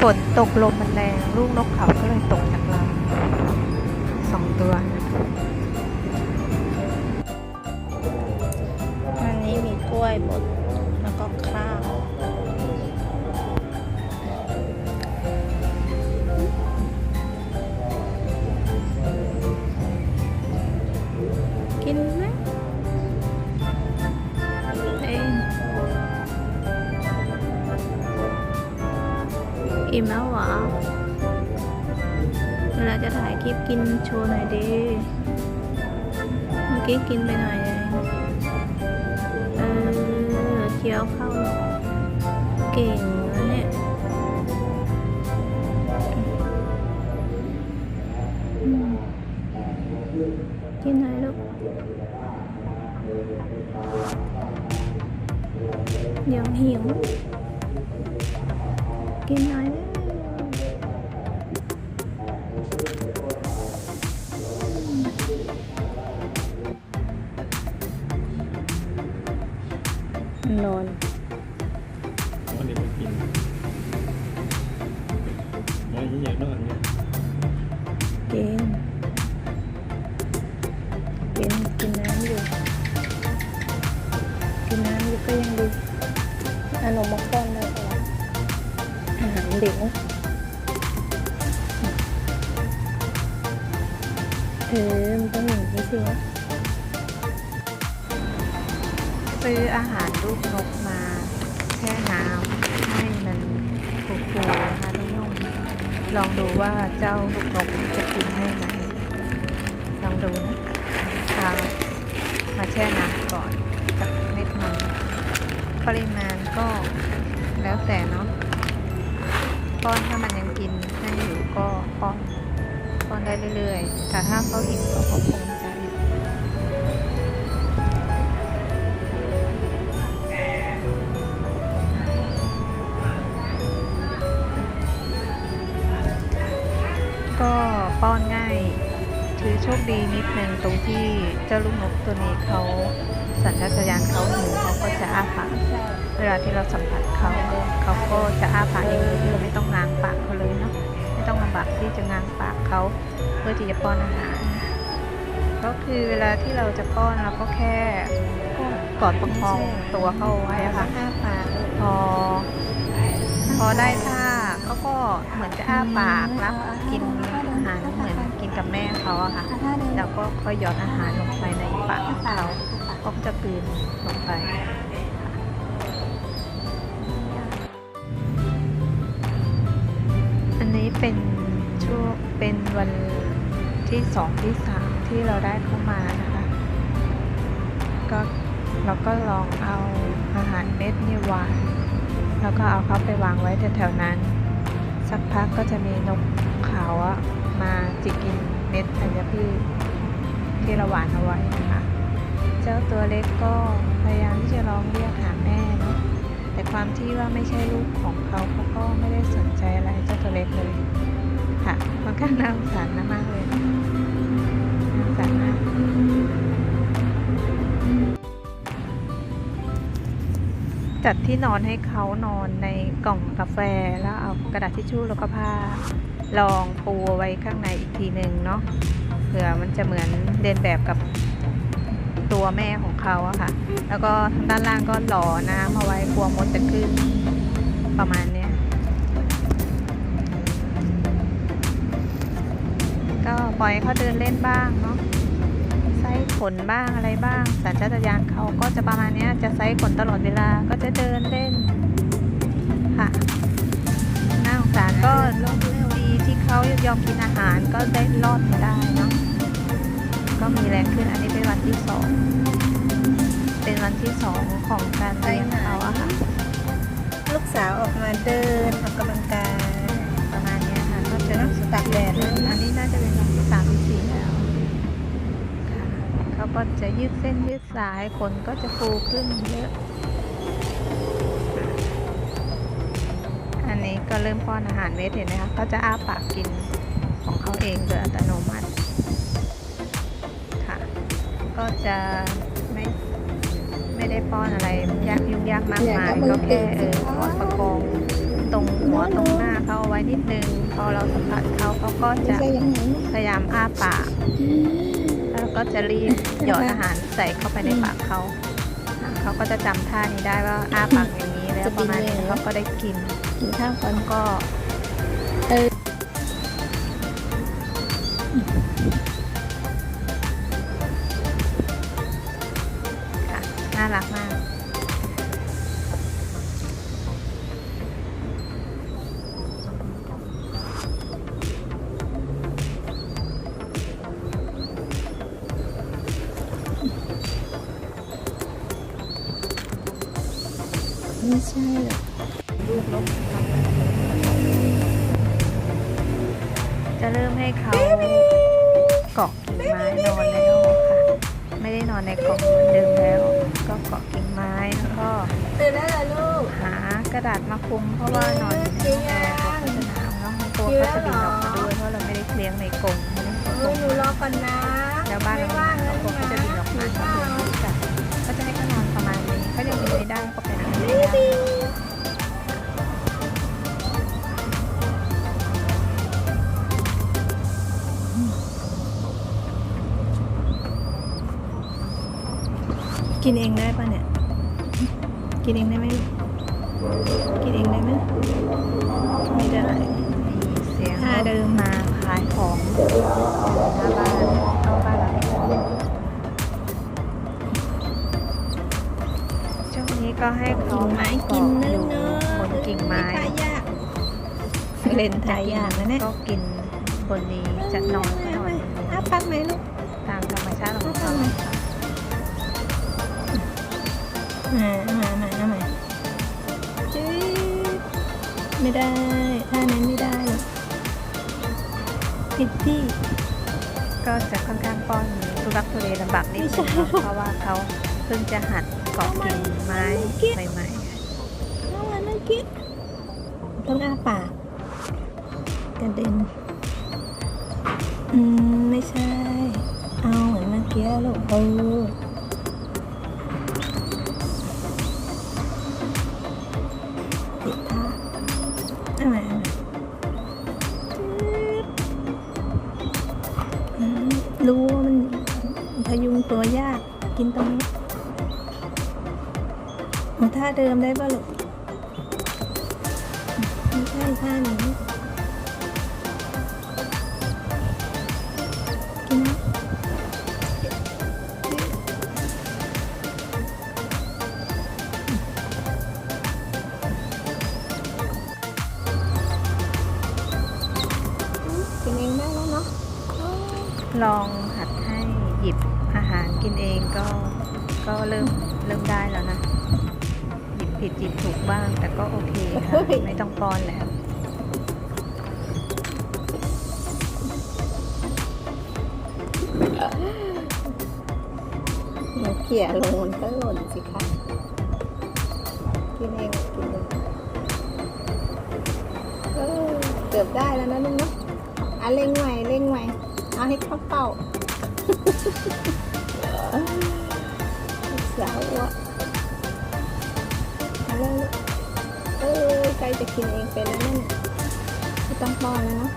ฝนตกลมมันแรงลูกนกเขาก็เลยตกจากเราสองตัวอันนี้มีกล้วยบด อิ่มแล้วเหรอเวลาจะถ่ายคลิปกินโชว์หน่อยดิเมื่อกี้กินไปหน่อยเองเออเคี้ยวเข้า เก่งแล้วเนี่ยกินหน่อยลูกเดี๋ยวหิวกินหน่อย อาหารเด็กนะเออมันต้องอย่างนี้สิวะซื้ออาหารลูกนกมาแช่น้ำให้มันฟูๆนะคะนุ่มๆลองดูว่าเจ้าลูกนกจะกินให้ไหมลองดูนะเอามาแช่น้ำก่อนสักเม็ดหนึงปริมาณก็แล้วแต่เนาะ ป้อนถ้ามันยังกินให้อยู่ก็ป้อนป้อนได้เรื่อยๆ แต่ถ้าเขาอิ่มเขาก็คงจะอิ่มก็ป้อนง่ายคือโชคดีนิดนึงตรงที่เจ้าลูกนกตัวนี้เขาสัญชาตญาณเขาหิวเขาก็จะอ้าปาก เวลาที่เราสัมผัสเขาเขาก็จะอ้าปากเองโดยที่เราไม่ต้องง้างปากเขาเลยเนาะไม่ต้องลำบากที่จะง้างปากเขาเพื่อที่จะป้อนอาหาร ก็คือเวลาที่เราจะป้อนเราก็แค่กอดประคองตัวเขาเอาไว้ค่ะอ้าปากพอ พอได้ท่าเขาก็เหมือนจะอ้าปากรับกินอาหารเหมือนกินกับแม่เขาอะค่ะแล้วก็ค่อยหยอดอาหารลงไปในปากเขาเขาก็จะกลืนลงไป เป็นช่วงเป็นวันที่สองที่สามที่เราได้เข้ามานะคะ ก็เราก็ลองเอาอาหารเม็ดนี่วางแล้วก็เอาเขาไปวางไว้แถวๆนั้น สักพักก็จะมีนกขาวมาจิกกินเม็ดธัญพืชที่เราหวานเอาไว้นะคะ เจ้าตัวเล็กก็พยายามที่จะร้องเรียกหาแม่ ความที่ว่าไม่ใช่ลูกของเขาเขาก็ไม่ได้สนใจอะไรเจ้าตัวเล็กเลยค่ะมันก็น่าสงสารนะมากเลยน่าสงสารมากจัดที่นอนให้เขานอนในกล่องกาแฟแล้วเอากระดาษทิชชู่แล้วก็ผ้ารองปูเอาไว้ข้างในอีกทีหนึ่งเนาะเผื่อมันจะเหมือนเดินแบบกับ ตัวแม่ของเขาอะค่ะ แล้วก็ทางด้านล่างก็หล่อน้ำเอาไว้กลัวมดจะขึ้นประมาณเนี้ยก็ปล่อยเขาเดินเล่นบ้างเนาะไซส์ขนบ้างอะไรบ้างสัญชาตญาณเขาก็จะประมาณนี้จะไซส์ขนตลอดเวลาก็จะเดินเล่นค่ะน่าสงสารก็ดีที่เขายอมกินอาหารก็ได้รอดมาได้เนาะ ก็มีแรงขึ้น อันนี้เป็นวันที่สอง เป็นวันที่สองของการเลี้ยงเขาอะค่ะ ลูกสาวออกมาเดินออกกำลังกายประมาณเนี้ยค่ะ ก็จะตากแดดเลยอันนี้น่าจะเป็นวันที่สามที่สี่แล้วค่ะเขาก็จะยืดเส้นยืดสายขนก็จะฟูขึ้นเยอะ อันนี้ก็เริ่มป้อนอาหารเม็ดเห็นไหมคะเขาจะอ้าปากกินของเขาเองโดยอัตโนมัติค่ะ ก็จะไม่ไม่ได้ป้อนอะไรยากยุ่งยากมากมายก็แค่เออกอดประคองตรงหัวตรงหน้าเขาเอาไว้นิดนึง พอเราสัมผัสเขาเขาก็ไม่จะใช่ยังไงพยายามอ้าปากแล้วก็จะรีบหยอดอาหารใส่เข้าไปในปากเขาอะเขาก็จะจำท่านี้ได้ว่าอ้าปากอย่างนี้แล้วประมาณนี้เขาก็ได้กินกินข้าวก่อนแล้วก็เออารักมาก ไม่ใช่หรอกลูกนกจะเริ่มให้เขา ระดาษมาคุมเพราะว่านอนอยู่ในห้งแอร์กลัวเขาจะหนาวเนาะกลัวเขาจะบินออกมาด้วยเพราะเราไม่ได้เลี้ยงในกรงไม่ได้เอใช้กรงหนูรอก่อนนะแล้วบ้านเราไม่ว่างหแล้นากลัวเขาจะบินออกมาหนูเขาว่างเดินจัดก็จะให้เขานอนประมาณนี้เขายังบินไม่ได้เขาไปไหนไม่ได้กินเองได้ปะเนี่ย กินเองได้ไหม กกินเองได้ไหมไม่ได้มีเสียงท่ารถเดิมมาขายของหน้าบ้านเข้าบ้านเราช่วงนี้ก็ให้เขากิ่งไม้กินนะอยู่เนอะบนกิ่งไม้ทายากเล่นทายากนะเนี่ยก็กินบนนี้จะนอนก็นอนบนนี้อ้าปักไหมลูกตามธรรมชาติของเขามามามาเอามา จื๊ดไม่ได้ท่านั้นไม่ได้หรอปิดที่ก็จะค่อนข้างป้อนทุรักทุเลลำบากนิดนึงเพราะว่าเขาเพิ่งจะหัดเกาะกิ่งไม้ใหม่เอามาเมื่อกี้ต้องอ้าปากกระเด็นอืม ไม่ใช่ เอาเหมือนเมื่อกี้ลูกเออาใหม่เอาใหม่อืมรู้ว่ามันพยุงตัวยากกินตรงนี้ท่าเดิมได้ป่ะลูกไม่ใช่ท่านี้ ลองหัดให้หยิบอาหารกินเองก็ก็เริ่มเริ่มได้แล้วนะ หยิบผิดหยิบถูกบ้าง แต่ก็โอเคค่ะไม่ต้องป้อนแล้วเดี๋ยวเขี่ยลงมันก็หล่นสิคะกินเองกินเองเออเกือบได้แล้วนะลุงเนาะอะเร่งใหม่เร่งใหม่ เอาให้เข้าเป้าสาวอะเอาเร็วลูกเออใกล้จะกินเองเป็นแล้วนั่นน่ะไม่ต้องป้อนแล้วเนาะ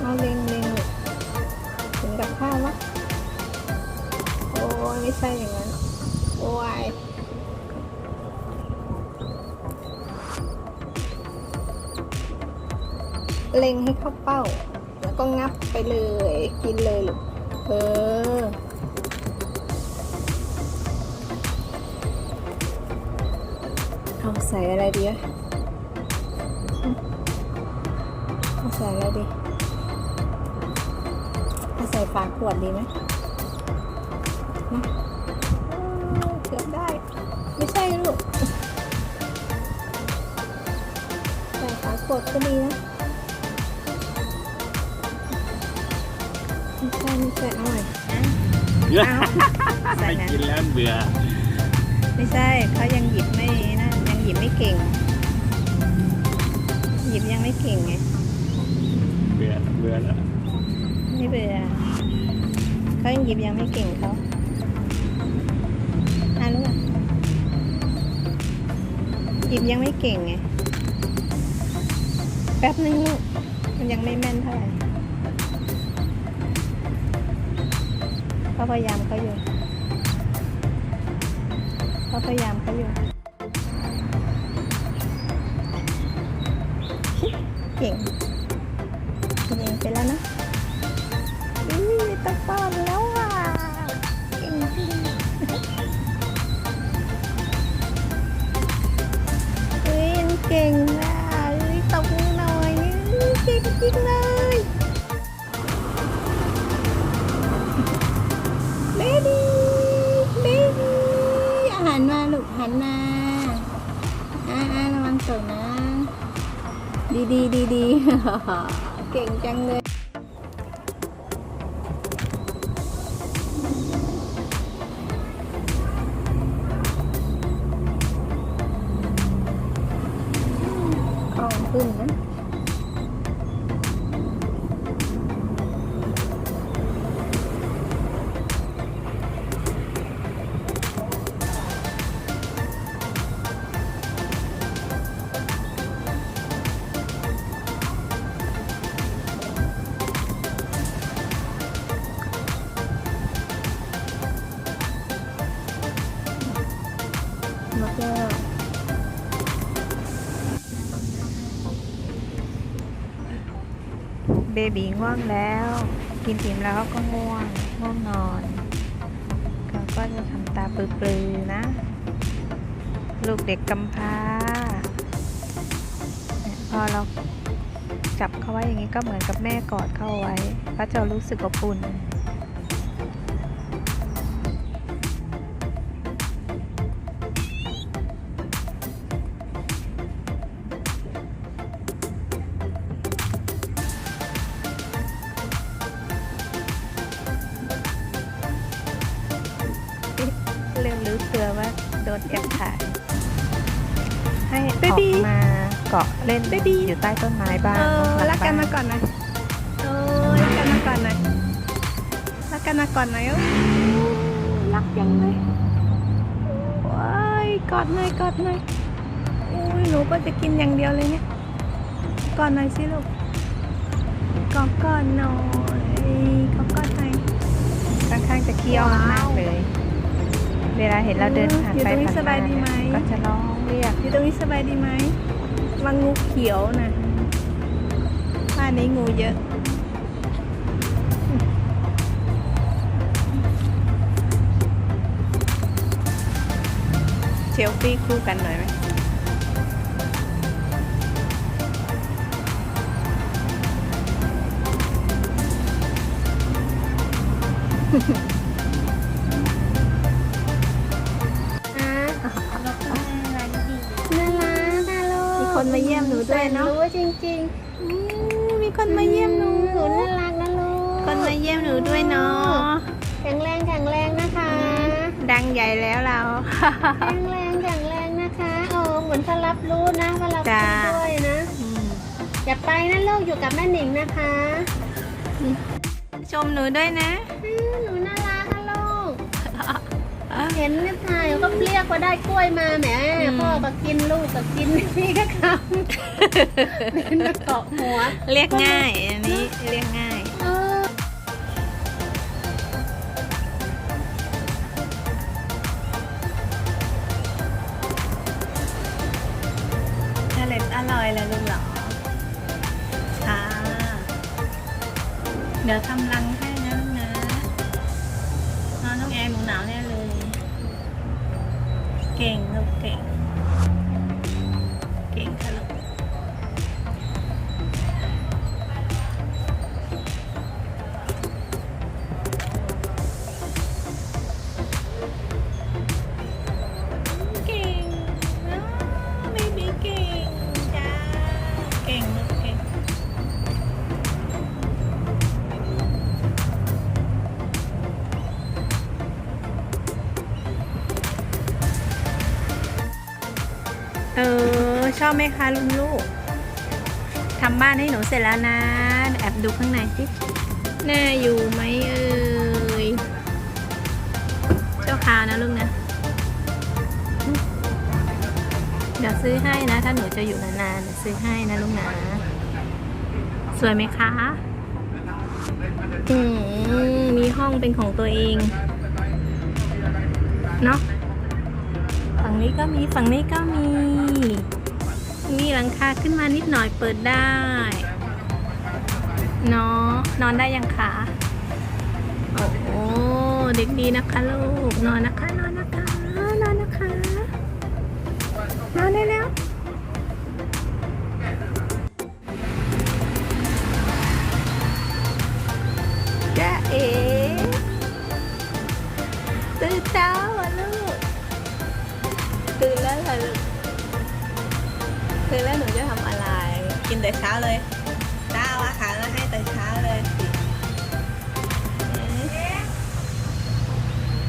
เอาเร่งเร่งถึงกับข้าววะโอ้ยไม่ใช่อย่างนั้นโอ้ย เล็งให้เข้าเป้า แล้วก็งับไปเลย กินเลยลูกเออเอาใส่อะไรดีอะเอาใส่อะไรดีเอาใส่ฝาขวดดีไหมนะเออเกือบได้ ไม่ใช่ลูก ใส่ฝาขวดก็ดีนะ ใช่ไม่ใช่เอาใหม่ใส่ไม่นะกินแล้วเบื่อไม่ใช่เขายังหยิบไม่นั่นยังหยิบไม่เก่ง หยิบยังไม่เก่งไงเบื่อเบื่อแล้วไม่เบื่อเขายังหยิบยังไม่เก่งเขาอะรู้ป่ะหยิบยังไม่เก่งไงแป๊บนึงลูกมันยังไม่แม่นเท่าไหร่ เขาพยายามเขาอยู่เขาพยายามเขาอยู่เก่ง เก่งจังเแล้วเบบีง่วงแล้ว กินอิ่มแล้วเขาก็ง่วงง่วงนอนเขาก็จะทำตาปลือๆนะ ลูกเด็กกำพร้าเนี่ยพอเราจับเขาไว้อย่างนี้ก็เหมือนกับแม่กอดเขาไว้เขาจะรู้สึกอบอุ่น ออก Baby มาเกาะเล่น Baby อยู่ใต้ต้นไม้บ้างเออหรักกันมาบ้ก่อนหน่อยโอ้ยรักกันมาก่อนหน่อยรักกันมาก่อนหน่อยโอ้รักยังเลยว้ายกอดหน่อยกอดหน่อยโอ้ยหนูก็จะกินอย่างเดียวเลยเนี่ยกอดหน่อยสิลูกกอดก่อนหน่อยกอดก่อนหน่อยค่อนข้างจะเคี้ยวว้าวมากๆเลย เวลาเห็นเราเดินผ่านอยู่ไปตรงนี้ผ่านสบายดีไหมเนี่ยก็จะร้องเรียกอยู่ตรงนี้สบายดีไหมวังงูเขียวนะบ้านนี้งูเยอะเชลฟี่คู่กันหน่อยไหมน่ มีคนมาเยี่ยมหนูด้วยเนาะรู้จริงอืมมีคนมาเยี่ยมหนูๆหนูน่ารักนะลูกคนมาเยี่ยมหนูด้วยเนาะแข็งแรงแข็งแรงนะคะ ดังใหญ่แล้วเรา แข็งแรงแข็งแรงนะคะโอ้เหมือนเขารับรู้นะว่าเราจ้าคุยด้วยนะ อย่าไปนะลูกอยู่กับแม่หนิงนะคะ ชมหนูด้วยนะอื้อหนูน่ารักค่ะลูก เห็นเนี่ยถ่ายก็เรียกว่าได้กล้วยมาแหมอืมพ่อก็กินลูกก็กินพี่ก็คำเป็นมาเกาะหัว เรียกง่าย อันนี้เรียกง่ายเอออร่อยอร่อยเลยลุงเหรอค่ะเดี๋ยวทำรัง ชอบไหมคะลุงลูกทำบ้านให้หนูเสร็จแล้วนะ แอบดูข้างในสิน่าอยู่ไหมเอ่ยเจ้าคาวนะลูกนะ เดี๋ยวซื้อให้นะ ถ้าหนูจะอยู่นานๆเดี๋ยวซื้อให้นะลูกนะ สวยไหมคะอืมมีห้องเป็นของตัวเองเนาะฝั่งนี้ก็มีฝั่งนี้ก็มี มีหลังคาขึ้นมานิดหน่อยเปิดได้เนาะนอนได้ยังคะโอ้โหเด็กดีนะคะลูกนอนนะคะ นอนนะคะนอนนะคะนอนได้แล้วจ้าเอ๋ตื่นเช้าลูกตื่นแล้วเหรอลูก คือแล้วหนูจะทำอะไร กินแต่เช้าเลย